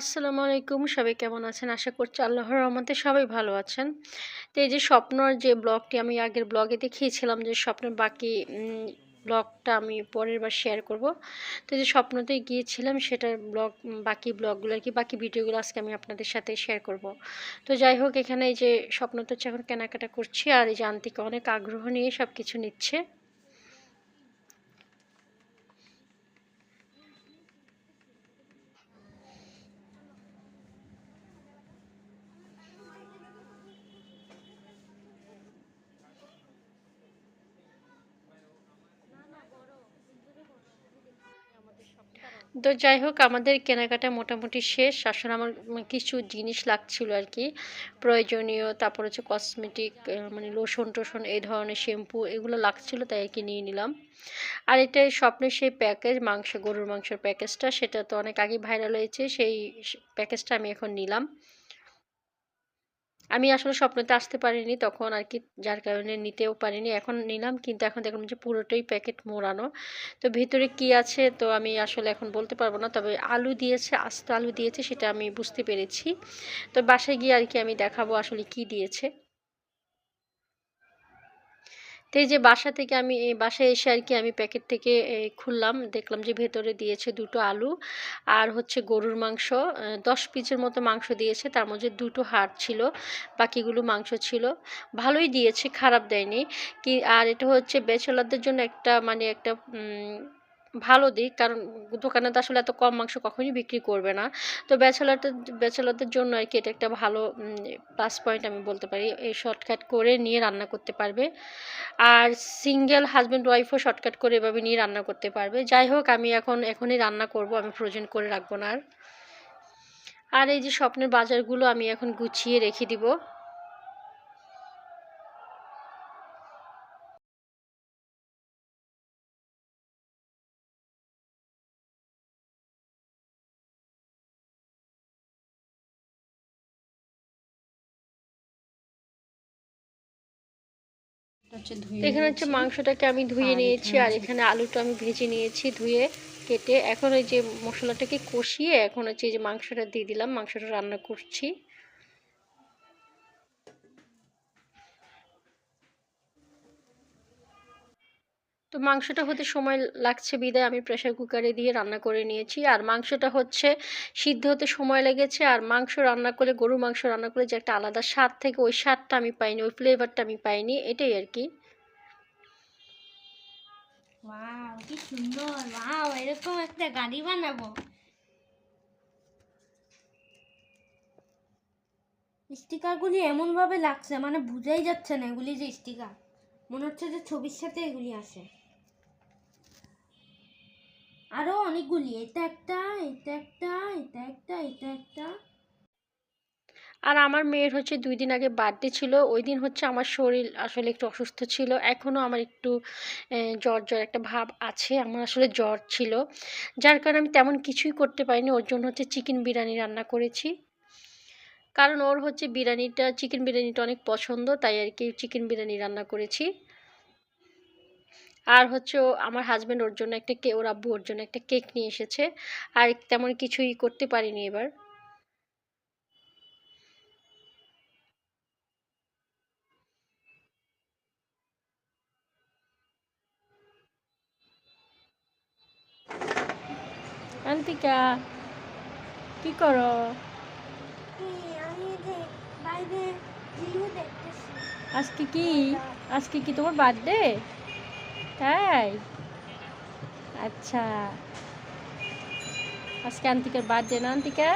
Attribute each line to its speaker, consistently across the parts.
Speaker 1: আসসালামু আলাইকুম। সবাই কেমন আছেন? আশা করছি আল্লাহর রহমতে সবাই ভালো আছেন। তো এই যে স্বপ্নর যে ব্লগটি, আমি আগের ব্লগে দেখিয়েছিলাম যে স্বপ্নের বাকি ব্লগটা আমি পরের বার শেয়ার করব। তো যে স্বপ্নতে গিয়েছিলাম, সেটার ব্লগ, বাকি ব্লগগুলো আর কি, বাকি ভিডিওগুলো আজকে আমি আপনাদের সাথে শেয়ার করব। তো যাই হোক, এখানে এই যে স্বপ্ন তো হচ্ছে এখন কেনাকাটা করছি, আর এই যে অনেক আগ্রহ নিয়ে সব কিছু নিচ্ছে। তো যাই হোক, আমাদের কেনাকাটা মোটামুটি শেষ। আসলে আমার কিছু জিনিস লাগছিল আর কি। প্রয়োজনীয়, তারপর হচ্ছে কসমেটিক মানে লোশন টোশন, এই ধরনের শ্যাম্পু এগুলো লাগছিল তাই আর কি নিয়ে নিলাম। আর এটা স্বপ্নের সেই প্যাকেজ মাংস, গরুর মাংসের প্যাকেজটা সেটা তো অনেক আগে ভাইরাল হয়েছে, সেই প্যাকেজটা আমি এখন নিলাম। আমি আসলে স্বপ্নতে আসতে পারিনি তখন আর কি, যার কারণে নিতেও পারিনি। এখন নিলাম, কিন্তু এখন দেখলাম যে পুরোটাই প্যাকেট মোড়ানো। তো ভিতরে কি আছে তো আমি আসলে এখন বলতে পারব না, তবে আলু দিয়েছে, আস্ত আলু দিয়েছে, সেটা আমি বুঝতে পেরেছি। তো বাসায় গিয়ে আর কি আমি দেখাবো আসলে কি দিয়েছে। তো এই যে বাসা থেকে আমি, এই বাসায় এসে আর কি আমি প্যাকেট থেকে খুললাম। দেখলাম যে ভেতরে দিয়েছে দুটো আলু আর হচ্ছে গরুর মাংস। দশ পিসের মতো মাংস দিয়েছে। তার মধ্যে দুটো হাড় ছিল, বাকিগুলো মাংস ছিল। ভালোই দিয়েছে, খারাপ দেয়নি। কি, আর এটা হচ্ছে বেচলারদের জন্য একটা মানে একটা ভালো দিক। কারণ দোকানে তো আসলে এত কম মাংস কখনই বিক্রি করবে না। তো ব্যাচেলারদের ব্যাচেলারদের জন্য আর কি এটা একটা ভালো প্লাস পয়েন্ট আমি বলতে পারি। এই শর্টকাট করে নিয়ে রান্না করতে পারবে। আর সিঙ্গেল হাজব্যান্ড ওয়াইফও শর্টকাট করে এভাবে নিয়ে রান্না করতে পারবে। যাই হোক, আমি এখন, এখনই রান্না করব। আমি ফ্রোজেন করে রাখব না আর। আর এই যে স্বপ্নের বাজারগুলো আমি এখন গুছিয়ে রেখে দিব। এখানে হচ্ছে মাংসটাকে আমি ধুয়ে নিয়েছি আর এখানে আলুটা আমি ভেজে নিয়েছি ধুয়ে কেটে। এখন ওই যে মশলাটাকে কষিয়ে এখন হচ্ছে এই যে মাংসটা দিয়ে দিলাম মাংসটা রান্না করছি। তো মাংসটা হতে সময় লাগছে বিদায়, আমি প্রেশার কুকারে দিয়ে রান্না করে নিয়েছি। আর মাংসটা হচ্ছে সিদ্ধ হতে সময় লেগেছে। আর মাংস রান্না করে গরু মাংস রান্না করে যে একটা আলাদা স্বাদ থেকে ওই স্বাদটা আমি পাইনি, ওই ফ্লেভারটা আমি পাইনি, এটাই আর কি।
Speaker 2: কি সুন্দর। ওয়াও এরকম একটা বানাবো। স্টিকারগুলি এমনভাবে লাগছে মানে বুঝাই যাচ্ছে না এগুলি যে স্টিকার মনে হচ্ছে যে ছবির সাথে এগুলি আসে। আরও অনেকগুলি, এটা একটা এটা একটা এটা একটা এটা একটা।
Speaker 1: আর আমার মেয়ের হচ্ছে দুই দিন আগে বার্থডে ছিল, ওই দিন হচ্ছে আমার শরীর আসলে একটু অসুস্থ ছিল এখনও আমার একটু জ্বর জ্বর একটা ভাব আছে, আমার আসলে জ্বর ছিল। যার কারণে আমি তেমন কিছুই করতে পারিনি, ওর জন্য হচ্ছে চিকেন বিরিয়ানি রান্না করেছি। কারণ ওর হচ্ছে বিরিয়ানিটা চিকেন বিরিয়ানিটা অনেক পছন্দ, তাই আর কি চিকেন বিরিয়ানি রান্না করেছি। আর হচ্ছে আমার হাজব্যান্ড ওর জন্য একটা কে ওর আব্বু ওর জন্য একটা কেক নিয়ে এসেছে। আর তেমন কিছুই করতে পারিনি এবার। আন্তিকা কি করো? আজকে কি? আজকে কি তোমার বার্থডে তাই? আচ্ছা। আজকে আন্তিকার বার্থডে না আন্তিকা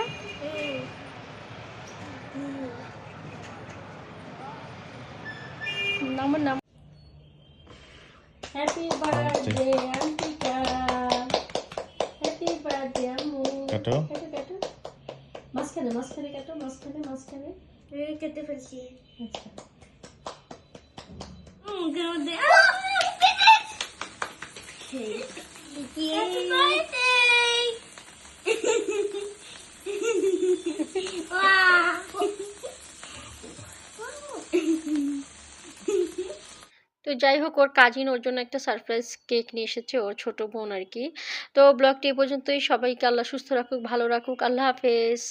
Speaker 1: নাম নাম happy birthday Antika happy birthday আম্মু।
Speaker 3: কাটো।
Speaker 1: কাটো মাঝখানে মাঝখানে কাটো মাঝখানে মাঝখানে।
Speaker 2: কেটে ফেলছি।
Speaker 1: আচ্ছা।
Speaker 2: মুখের মধ্যে
Speaker 1: তো যাই হোক, ওর কাজিন ওর জন্য একটা সারপ্রাইজ কেক নিয়ে এসেছে, ওর ছোট বোন আর কি। তো ব্লগটি পর্যন্তই। সবাইকে আল্লাহ সুস্থ রাখুক, ভালো রাখুক। আল্লাহ হাফেজ।